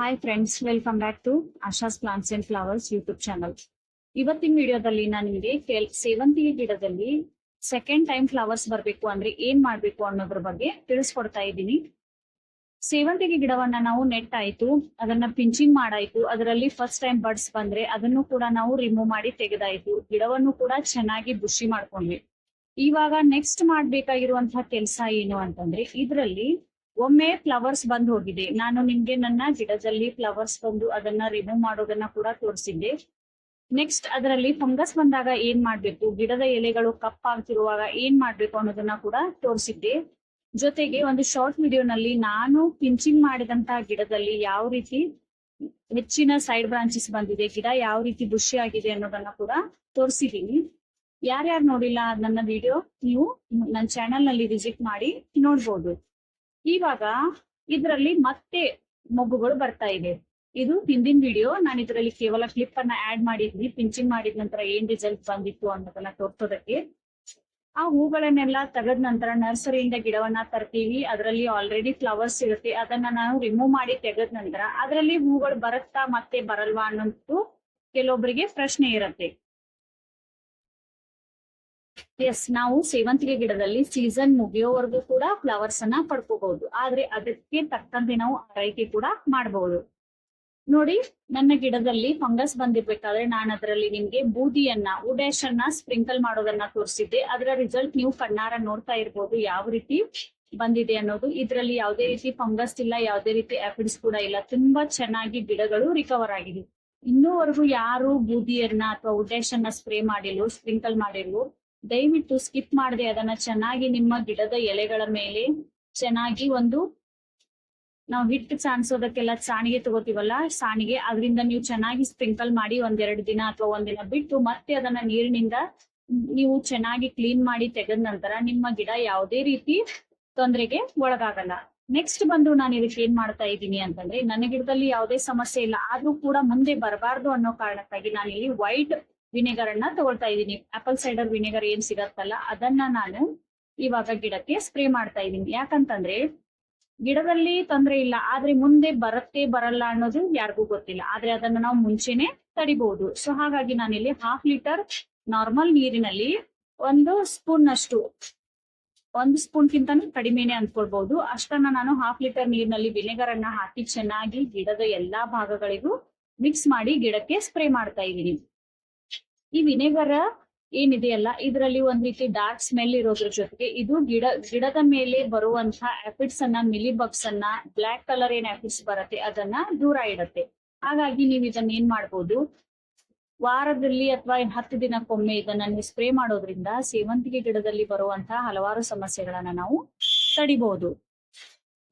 Hi friends welcome back to Asha's plants and flowers YouTube channel ಇವತ್ತಿನ ವಿಡಿಯೋದಲ್ಲಿ ನಾನು ನಿಮಗೆ ಸೇವಂತಿಗೆ ಗಿಡದಲ್ಲಿ ಸೆಕೆಂಡ್ ಟೈಮ್ ಫ್ಲವರ್ಸ್ ಬರಬೇಕು ಅಂದ್ರೆ ಏನ್ ಮಾಡ್ಬೇಕು ಅನ್ನೋದ್ರ ಬಗ್ಗೆ ತಿಳಿಸ್ಕೊಡ್ತಾ ಇದ್ದೀನಿ. ಸೇವಂತಿಗೆ ಗಿಡವನ್ನ ನಾವು ನೆಟ್ ಆಯ್ತು ಅದನ್ನ ಪಿಂಚಿಂಗ್ ಮಾಡಾಯ್ತು, ಅದರಲ್ಲಿ ಫಸ್ಟ್ ಟೈಮ್ ಬರ್ಡ್ಸ್ ಬಂದ್ರೆ ಅದನ್ನು ಕೂಡ ನಾವು ರಿಮೂವ್ ಮಾಡಿ ತೆಗೆದಾಯ್ತು, ಗಿಡವನ್ನು ಕೂಡ ಚೆನ್ನಾಗಿ ಬುಷಿ ಮಾಡ್ಕೊಂಡ್ವಿ. ಇವಾಗ ನೆಕ್ಸ್ಟ್ ಮಾಡ್ಬೇಕಾಗಿರುವಂತಹ ಕೆಲಸ ಏನು ಅಂತಂದ್ರೆ ಇದರಲ್ಲಿ ಒಮ್ಮೆ ಫ್ಲವರ್ಸ್ ಬಂದ್ ಹೋಗಿದೆ. ನಾನು ನಿಮ್ಗೆ ನನ್ನ ಗಿಡದಲ್ಲಿ ಫ್ಲವರ್ಸ್ ಬಂದು ಅದನ್ನ ರಿಮೂವ್ ಮಾಡೋದನ್ನ ಕೂಡ ತೋರಿಸಿದ್ದೆ. ನೆಕ್ಸ್ಟ್ ಅದರಲ್ಲಿ ಫಂಗಸ್ ಬಂದಾಗ ಏನ್ ಮಾಡ್ಬೇಕು? ಗಿಡದ ಎಲೆಗಳು ಕಪ್ಪಾಗ್ತಿರುವಾಗ ಏನ್ ಮಾಡ್ಬೇಕು ಅನ್ನೋದನ್ನ ಕೂಡ ತೋರಿಸಿದ್ದೆ. ಜೊತೆಗೆ ಒಂದು ಶಾರ್ಟ್ ವಿಡಿಯೋನಲ್ಲಿ ನಾನು ಪಿಂಚಿಂಗ್ ಮಾಡಿದಂತಹ ಗಿಡದಲ್ಲಿ ಯಾವ ರೀತಿ ಹೆಚ್ಚಿನ ಸೈಡ್ ಬ್ರಾಂಚಸ್ ಬಂದಿದೆ, ಗಿಡ ಯಾವ ರೀತಿ ಬುಷಿ ಆಗಿದೆ ಅನ್ನೋದನ್ನ ಕೂಡ ತೋರಿಸಿದೀನಿ ಯಾರ್ಯಾರು ನೋಡಿಲ್ಲ ನನ್ನ ವಿಡಿಯೋ ನೀವು ನನ್ನ ಚಾನೆಲ್ನಲ್ಲಿ ವಿಸಿಟ್ ಮಾಡಿ ನೋಡ್ಬೋದು. ಇವಾಗ ಇದರಲ್ಲಿ ಮತ್ತೆ ಮೊಗ್ಗುಗಳು ಬರ್ತಾ ಇದೆ. ಇದು ಹಿಂದಿನ ವಿಡಿಯೋ ನಾನು ಇದರಲ್ಲಿ ಕೇವಲ ಕ್ಲಿಪ್ ಅನ್ನ ಆಡ್ ಮಾಡಿದ್ವಿ ಪಿಂಚಿಂಗ್ ಮಾಡಿದ ನಂತರ ಏನ್ ರಿಸಲ್ಟ್ ಬಂದಿತ್ತು ಅನ್ನೋದನ್ನ ತೋರ್ಸೋದಕ್ಕೆ. ಆ ಹೂಗಳನ್ನೆಲ್ಲ ತೆಗೆದ ನಂತರ ನರ್ಸರಿಯಿಂದ ಗಿಡವನ್ನ ತರ್ತೀವಿ. ಅದರಲ್ಲಿ ಆಲ್ರೆಡಿ ಫ್ಲವರ್ಸ್ ಇರುತ್ತೆ. ಅದನ್ನ ನಾನು ರಿಮೂವ್ ಮಾಡಿ ತೆಗೆದ ನಂತರ ಅದರಲ್ಲಿ ಹೂಗಳು ಬರುತ್ತಾ ಮತ್ತೆ ಬರಲ್ವಾ ಅನ್ನೋದು ಕೆಲವೊಬ್ಬರಿಗೆ ಪ್ರಶ್ನೆ ಇರುತ್ತೆ. ಎಸ್ ನಾವು ಸೇವಂತಿಗೆ ಗಿಡದಲ್ಲಿ ಸೀಸನ್ ಮುಗಿಯೋವರೆಗೂ ಕೂಡ ಫ್ಲವರ್ಸ್ ಅನ್ನ ಪಡ್ಕೋಬಹುದು. ಆದ್ರೆ ಅದಕ್ಕೆ ತಕ್ಕಂತೆ ನಾವು ಆರೈಕೆ ಕೂಡ ಮಾಡಬಹುದು. ನೋಡಿ, ನನ್ನ ಗಿಡದಲ್ಲಿ ಫಂಗಸ್ ಬಂದಿರ್ಬೇಕಾದ್ರೆ ನಾನು ಅದರಲ್ಲಿ ನಿಮ್ಗೆ ಬೂದಿಯನ್ನ ಉಡೇಶ್ ಅನ್ನ ಸ್ಪ್ರಿಂಕಲ್ ಮಾಡೋದನ್ನ ತೋರಿಸಿದ್ದೆ. ಅದರ ರಿಸಲ್ಟ್ ನೀವು ಕಣ್ಣಾರ ನೋಡ್ತಾ ಇರ್ಬೋದು ಯಾವ ರೀತಿ ಬಂದಿದೆ ಅನ್ನೋದು. ಇದರಲ್ಲಿ ಯಾವುದೇ ರೀತಿ ಫಂಗಸ್ ಇಲ್ಲ, ಯಾವುದೇ ರೀತಿ ಆಫಿಡ್ಸ್ ಕೂಡ ಇಲ್ಲ. ತುಂಬಾ ಚೆನ್ನಾಗಿ ಗಿಡಗಳು ರಿಕವರ್ ಆಗಿದೆ ಇನ್ನೂವರೆಗೂ ಯಾರು ಬೂದಿಯನ್ನ ಅಥವಾ ಉಡೇಶ್ ಅನ್ನ ಸ್ಪ್ರೇ ಮಾಡಿಲ್ವೋ ಸ್ಪ್ರಿಂಕಲ್ ಮಾಡಿಲ್ವೋ ದಯವಿಟ್ಟು ಸ್ಕಿಪ್ ಮಾಡದೆ ಅದನ್ನ ಚೆನ್ನಾಗಿ ನಿಮ್ಮ ಗಿಡದ ಎಲೆಗಳ ಮೇಲೆ ಚೆನ್ನಾಗಿ ಒಂದು ನಾವು ಹಿಟ್ಟು ಸಾಣಿಸೋದಕ್ಕೆಲ್ಲ ಸಾಣಿಗೆ ತಗೋತೀವಲ್ಲ, ಸಾಣಿಗೆ ಅದರಿಂದ ನೀವು ಚೆನ್ನಾಗಿ ಸ್ಪ್ರಿಂಕಲ್ ಮಾಡಿ ಒಂದೆರಡು ದಿನ ಅಥವಾ ಒಂದಿನ ಬಿಟ್ಟು ಮತ್ತೆ ಅದನ್ನ ನೀರಿನಿಂದ ನೀವು ಚೆನ್ನಾಗಿ ಕ್ಲೀನ್ ಮಾಡಿ ತೆಗೆದ ನಂತರ ನಿಮ್ಮ ಗಿಡ ಯಾವುದೇ ರೀತಿ ತೊಂದರೆಗೆ ಒಳಗಾಗಲ್ಲ. ನೆಕ್ಸ್ಟ್ ಬಂದು ನಾನು ಇದಕ್ಕೆ ಏನ್ ಮಾಡ್ತಾ ಇದ್ದೀನಿ ಅಂತಂದ್ರೆ, ನನ್ನ ಗಿಡದಲ್ಲಿ ಯಾವುದೇ ಸಮಸ್ಯೆ ಇಲ್ಲ, ಆದ್ರೂ ಕೂಡ ಮುಂದೆ ಬರಬಾರ್ದು ಅನ್ನೋ ಕಾರಣಕ್ಕಾಗಿ ನಾನು ಇಲ್ಲಿ ವೈಟ್ ವಿನೆಗರ್ ಅನ್ನ ತಗೊಳ್ತಾ ಇದ್ದೀನಿ. ಆಪಲ್ ಸೈಡರ್ ವಿನೆಗರ್ ಏನ್ ಸಿಗತ್ತಲ್ಲ, ಅದನ್ನ ನಾನು ಇವಾಗ ಗಿಡಕ್ಕೆ ಸ್ಪ್ರೇ ಮಾಡ್ತಾ ಇದ್ದೀನಿ. ಯಾಕಂತಂದ್ರೆ ಗಿಡದಲ್ಲಿ ತೊಂದರೆ ಇಲ್ಲ, ಆದ್ರೆ ಮುಂದೆ ಬರತ್ತೆ ಬರಲ್ಲ ಅನ್ನೋದು ಯಾರಿಗೂ ಗೊತ್ತಿಲ್ಲ. ಆದ್ರೆ ಅದನ್ನ ನಾವು ಮುಂಚೆನೆ ತಡಿಬಹುದು ಸೊ ಹಾಗಾಗಿ ನಾನಿಲ್ಲಿ ಹಾಫ್ ಲೀಟರ್ ನಾರ್ಮಲ್ ನೀರಿನಲ್ಲಿ ಒಂದು ಸ್ಪೂನ್ ಅಷ್ಟು, ಒಂದು ಸ್ಪೂನ್ ಕಡಿಮೆನೆ ಅಂದ್ಕೊಳ್ಬಹುದು ಅಷ್ಟನ್ನ ನಾನು ಹಾಫ್ ಲೀಟರ್ ನೀರಿನಲ್ಲಿ ವಿನೆಗರ್ ಅನ್ನ ಹಾಕಿ ಚೆನ್ನಾಗಿ ಗಿಡದ ಎಲ್ಲಾ ಭಾಗಗಳಿಗೂ ಮಿಕ್ಸ್ ಮಾಡಿ ಗಿಡಕ್ಕೆ ಸ್ಪ್ರೇ ಮಾಡ್ತಾ ಇದ್ದೀನಿ. ಈ ವಿನೆಗರ್ ಏನಿದೆಯಲ್ಲ, ಇದರಲ್ಲಿ ಒಂದ್ ರೀತಿ ಡಾರ್ಕ್ ಸ್ಮೆಲ್ ಇರೋದ್ರ ಜೊತೆಗೆ ಇದು ಗಿಡ, ಗಿಡದ ಮೇಲೆ ಬರುವಂತಹ ಆಫಿಡ್ಸ್ ಅನ್ನ ಮಿಲಿಬಗ್ಸ್ ಅನ್ನ ಬ್ಲಾಕ್ ಕಲರ್ ಏನ್ ಆಫಿಡ್ಸ್ ಬರುತ್ತೆ ಅದನ್ನ ದೂರ ಇಡತ್ತೆ. ಹಾಗಾಗಿ ನೀವು ಇದನ್ನ ಏನ್ ಮಾಡ್ಬೋದು, ವಾರದಲ್ಲಿ ಅಥವಾ ಹತ್ತು ದಿನಕ್ಕೊಮ್ಮೆ ಇದನ್ನ ನೀವು ಸ್ಪ್ರೇ ಮಾಡೋದ್ರಿಂದ ಸೇವಂತಿಗೆ ಗಿಡದಲ್ಲಿ ಬರುವಂತಹ ಹಲವಾರು ಸಮಸ್ಯೆಗಳನ್ನ ನಾವು ತಡಿಬಹುದು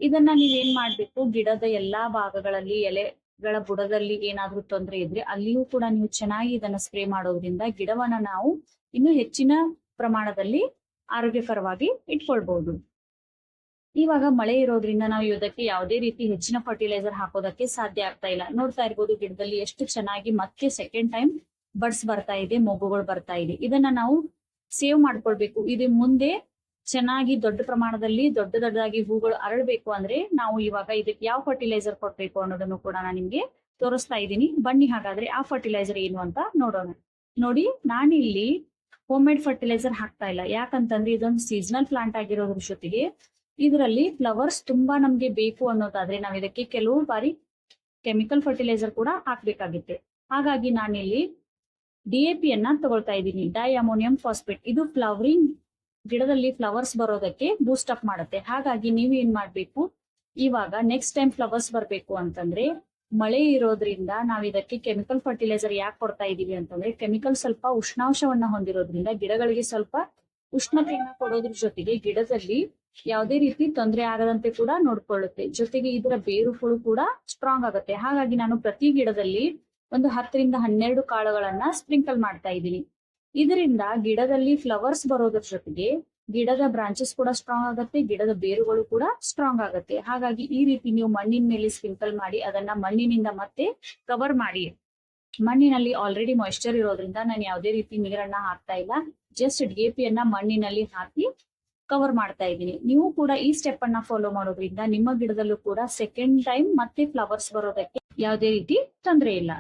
ಇದನ್ನ ನೀವೇನ್ ಮಾಡ್ಬೇಕು, ಗಿಡದ ಎಲ್ಲಾ ಭಾಗಗಳಲ್ಲಿ ಎಲೆಗಳ ಬುಡದಲ್ಲಿ ಏನಾದ್ರೂ ತೊಂದರೆ ಇದ್ರೆ ಅಲ್ಲಿಯೂ ಕೂಡ ನೀವು ಚೆನ್ನಾಗಿ ಇದನ್ನ ಸ್ಪ್ರೇ ಮಾಡೋದ್ರಿಂದ ಗಿಡವನ್ನ ನಾವು ಇನ್ನು ಹೆಚ್ಚಿನ ಪ್ರಮಾಣದಲ್ಲಿ ಆರೋಗ್ಯಕರವಾಗಿ ಇಟ್ಕೊಳ್ಬಹುದು ಇವಾಗ ಮಳೆ ಇರೋದ್ರಿಂದ ನಾವು ಇದಕ್ಕೆ ಯಾವುದೇ ರೀತಿ ಹೆಚ್ಚಿನ ಫರ್ಟಿಲೈಸರ್ ಹಾಕೋದಕ್ಕೆ ಸಾಧ್ಯ ಆಗ್ತಾ ಇಲ್ಲ. ನೋಡ್ತಾ ಇರ್ಬೋದು ಗಿಡದಲ್ಲಿ ಎಷ್ಟು ಚೆನ್ನಾಗಿ ಮತ್ತೆ ಸೆಕೆಂಡ್ ಟೈಮ್ ಬಡ್ಸ್ ಬರ್ತಾ ಇದೆ, ಮೊಗ್ಗುಗಳು ಬರ್ತಾ ಇದೆ. ಇದನ್ನ ನಾವು ಸೇವ್ ಮಾಡ್ಕೊಳ್ಬೇಕು. ಇದು ಮುಂದೆ ಚೆನ್ನಾಗಿ ದೊಡ್ಡ ಪ್ರಮಾಣದಲ್ಲಿ ದೊಡ್ಡ ದೊಡ್ಡದಾಗಿ ಹೂಗಳು ಅರಳಬೇಕು ಅಂದ್ರೆ ನಾವು ಇವಾಗ ಇದಕ್ಕೆ ಯಾವ ಫರ್ಟಿಲೈಸರ್ ಕೊಡ್ಬೇಕು ಅನ್ನೋದನ್ನು ಕೂಡ ನಾನು ನಿಮ್ಗೆ ತೋರಿಸ್ತಾ ಇದ್ದೀನಿ. ಬನ್ನಿ ಹಾಗಾದ್ರೆ ಆ ಫರ್ಟಿಲೈಸರ್ ಏನು ಅಂತ ನೋಡೋಣ. ನೋಡಿ, ನಾನಿಲ್ಲಿ ಹೋಮ್ ಮೇಡ್ ಫರ್ಟಿಲೈಸರ್ ಹಾಕ್ತಾ ಇಲ್ಲ. ಯಾಕಂತಂದ್ರೆ ಇದೊಂದು ಸೀಸನಲ್ ಪ್ಲಾಂಟ್ ಆಗಿರೋದ್ರ ಜೊತೆಗೆ ಇದರಲ್ಲಿ ಫ್ಲವರ್ಸ್ ತುಂಬಾ ನಮ್ಗೆ ಬೇಕು ಅನ್ನೋದಾದ್ರೆ ನಾವು ಇದಕ್ಕೆ ಕೆಲವು ಬಾರಿ ಕೆಮಿಕಲ್ ಫರ್ಟಿಲೈಸರ್ ಕೂಡ ಹಾಕ್ಬೇಕಾಗುತ್ತೆ. ಹಾಗಾಗಿ ನಾನಿಲ್ಲಿ ಡಿ ಎ ಪಿ ಅನ್ನ ತಗೊಳ್ತಾ ಇದ್ದೀನಿ. ಡೈ ಅಮೋನಿಯಂ ಫಾಸ್ಫೇಟ್ ಇದು ಫ್ಲವರಿಂಗ್ ಗಿಡದಲ್ಲಿ ಫ್ಲವರ್ಸ್ ಬರೋದಕ್ಕೆ ಬೂಸ್ಟ್ ಅಪ್ ಮಾಡುತ್ತೆ. ಹಾಗಾಗಿ ನೀವು ಏನ್ ಮಾಡ್ಬೇಕು? ಇವಾಗ ನೆಕ್ಸ್ಟ್ ಟೈಮ್ ಫ್ಲವರ್ಸ್ ಬರಬೇಕು ಅಂತಂದ್ರೆ ಮಳೆ ಇರೋದ್ರಿಂದ ನಾವ್ ಇದಕ್ಕೆ ಕೆಮಿಕಲ್ ಫರ್ಟಿಲೈಸರ್ ಯಾಕೆ ಕೊಡ್ತಾ ಇದೀವಿ ಅಂತಂದ್ರೆ ಕೆಮಿಕಲ್ ಸ್ವಲ್ಪ ಉಷ್ಣಾಂಶವನ್ನ ಹೊಂದಿರೋದ್ರಿಂದ ಗಿಡಗಳಿಗೆ ಸ್ವಲ್ಪ ಉಷ್ಣತೆಯನ್ನ ಕೊಡೋದ್ರ ಜೊತೆಗೆ ಗಿಡದಲ್ಲಿ ಯಾವುದೇ ರೀತಿ ತೊಂದರೆ ಆಗದಂತೆ ಕೂಡ ನೋಡ್ಕೊಳ್ಳುತ್ತೆ. ಜೊತೆಗೆ ಇದರ ಬೇರುಗಳು ಕೂಡ ಸ್ಟ್ರಾಂಗ್ ಆಗುತ್ತೆ. ಹಾಗಾಗಿ ನಾನು ಪ್ರತಿ ಗಿಡದಲ್ಲಿ ಒಂದು ಹತ್ತರಿಂದ ಹನ್ನೆರಡು ಕಾಳುಗಳನ್ನ ಸ್ಪ್ರಿಂಕಲ್ ಮಾಡ್ತಾ ಇದ್ದೀನಿ. ಇದರಿಂದ ಗಿಡದಲ್ಲಿ ಫ್ಲವರ್ಸ್ ಬರೋದ್ರ ಜೊತೆಗೆ ಗಿಡದ ಬ್ರಾಂಚಸ್ ಕೂಡ ಸ್ಟ್ರಾಂಗ್ ಆಗುತ್ತೆ, ಗಿಡದ ಬೇರುಗಳು ಕೂಡ ಸ್ಟ್ರಾಂಗ್ ಆಗುತ್ತೆ. ಹಾಗಾಗಿ ಈ ರೀತಿ ನೀವು ಮಣ್ಣಿನ ಮೇಲೆ ಸ್ಪ್ರಿಂಕಲ್ ಮಾಡಿ ಅದನ್ನ ಮಣ್ಣಿನಿಂದ ಮತ್ತೆ ಕವರ್ ಮಾಡಿ. ಮಣ್ಣಿನಲ್ಲಿ ಆಲ್ರೆಡಿ ಮಾಯಿಶ್ಚರ್ ಇರೋದ್ರಿಂದ ನಾನು ಯಾವುದೇ ರೀತಿ ನೀರನ್ನ ಹಾಕ್ತಾ ಇಲ್ಲ. ಜಸ್ಟ್ ಡಿ ಎ ಪಿ ಅನ್ನ ಮಣ್ಣಿನಲ್ಲಿ ಹಾಕಿ ಕವರ್ ಮಾಡ್ತಾ ಇದ್ದೀನಿ. ನೀವು ಕೂಡ ಈ ಸ್ಟೆಪ್ ಅನ್ನ ಫಾಲೋ ಮಾಡೋದ್ರಿಂದ ನಿಮ್ಮ ಗಿಡದಲ್ಲೂ ಕೂಡ ಸೆಕೆಂಡ್ ಟೈಮ್ ಮತ್ತೆ ಫ್ಲವರ್ಸ್ ಬರೋದಕ್ಕೆ ಯಾವುದೇ ರೀತಿ ತೊಂದರೆ ಇಲ್ಲ.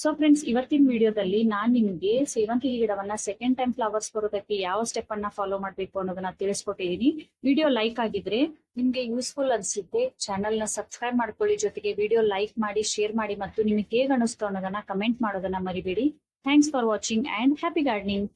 ಸೊ ಫ್ರೆಂಡ್ಸ್ ಇವತ್ತಿನ ವಿಡಿಯೋದಲ್ಲಿ ನಾನ್ ನಿಮ್ಗೆ ಸೇವಂತಿಗೆ ಗಿಡವನ್ನ ಸೆಕೆಂಡ್ ಟೈಮ್ ಫ್ಲವರ್ಸ್ ಬರೋದಕ್ಕೆ ಯಾವ ಸ್ಟೆಪ್ ಅನ್ನ ಫಾಲೋ ಮಾಡ್ಬೇಕು ಅನ್ನೋದನ್ನ ತಿಳಿಸ್ಕೊಟ್ಟಿದೀನಿ. ವಿಡಿಯೋ ಲೈಕ್ ಆಗಿದ್ರೆ ನಿಮ್ಗೆ ಯೂಸ್ಫುಲ್ ಅನ್ಸುತ್ತೆ. ಚಾನೆಲ್ನ ಸಬ್ಸ್ಕ್ರೈಬ್ ಮಾಡ್ಕೊಳ್ಳಿ. ಜೊತೆಗೆ ವಿಡಿಯೋ ಲೈಕ್ ಮಾಡಿ ಶೇರ್ ಮಾಡಿ ಮತ್ತು ನಿಮಗೆ ಹೇಗೆ ಅನಿಸ್ತು ಅನ್ನೋದನ್ನ ಕಮೆಂಟ್ ಮಾಡೋದನ್ನ ಮರಿಬೇಡಿ. Thanks for watching and happy gardening